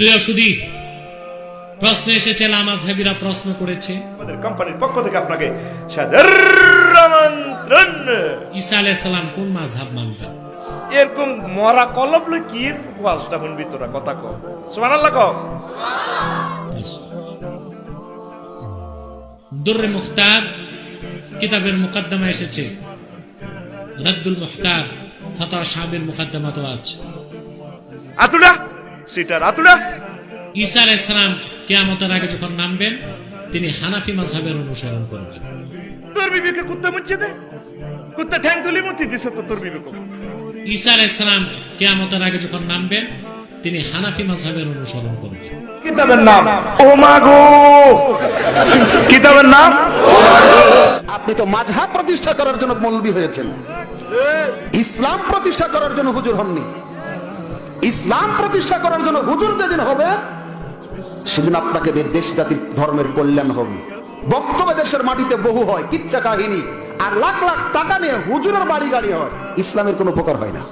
প্রিয় সুদী প্রশ্ন এসেছে লামাজহাবিরা প্রশ্ন করেছে। আমাদের কোম্পানির পক্ষ থেকে আপনাকে সাদর আমন্ত্রণ ঈসা আলাইহিস সালাম কোন মাযহাব মানবেন এরকম মরা কলব লই কি ওয়াজটা শুনবি তোরা কথা কও। সুবহানাল্লাহ কও। দুর্রে মুখতার কিতাবের মুকদ্দমা এসেছে। রদ্দুল মুখতার ফতা সাহেবের মুকদ্দমা তো আছে। আতুলা। সিটার আতুলা ঈসা আলাইহিস সালাম কিয়ামতের আগে যখন নামবেন তিনি হানাফি মাযহাবের অনুসরণ করবেন। তোর বিবেকে কুত্তা মুচ্ছে দে। কুত্তা ঠ্যাং তুলি মুতি দিছে তো তোর বিবেক। ঈসা আলাইহিস সালাম কিয়ামতের আগে যখন নামবেন তিনি হানাফি মাযহাবের অনুসরণ করবেন। কিতাবের নাম? ও মাগো কিতাবের নাম? আপনি তো মাঝহাব প্রতিষ্ঠা করার জন্য মৌলবী হয়েছেন। ইসলাম প্রতিষ্ঠা করার জন্য হুজুর হননি। ইসলাম প্রতিষ্ঠা করার জন্য হুজুর যেদিন হবে, সেদিন আপনাকে দেশ, জাতির, ধর্মের কল্যাণ হবে। বক্তব্য দেশের মাটিতে বহু হয়, কিচ্ছা কাহিনী। আর লাখ লাখ টাকা নিয়ে হুজুরের বাড়ি গাড়ি হয়। ইসলামের কোনো উপকার হয় না।